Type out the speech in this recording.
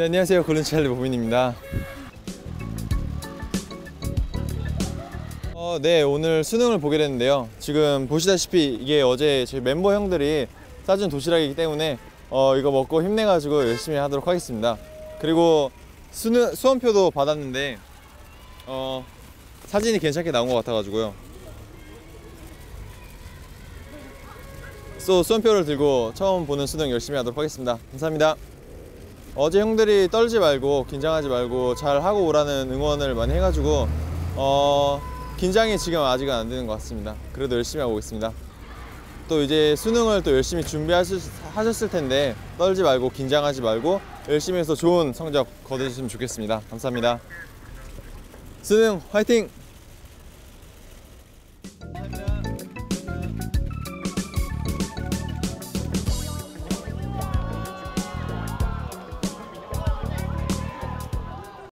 네, 안녕하세요. 골든차일드 보빈입니다. 어, 네, 오늘 수능을 보게 됐는데요. 지금 보시다시피 이게 어제 저희 멤버 형들이 싸준 도시락이기 때문에 어, 이거 먹고 힘내가지고 열심히 하도록 하겠습니다. 그리고 수능, 수험표도 받았는데 어, 사진이 괜찮게 나온 것 같아가지고요. 또 수험표를 들고 처음 보는 수능 열심히 하도록 하겠습니다. 감사합니다. 어제 형들이 떨지 말고 긴장하지 말고 잘 하고 오라는 응원을 많이 해가지고 어 긴장이 지금 아직은 안 되는 것 같습니다. 그래도 열심히 하고 오겠습니다. 또 이제 수능을 또 열심히 준비하셨을 텐데 떨지 말고 긴장하지 말고 열심히 해서 좋은 성적 거두셨으면 좋겠습니다. 감사합니다. 수능 화이팅!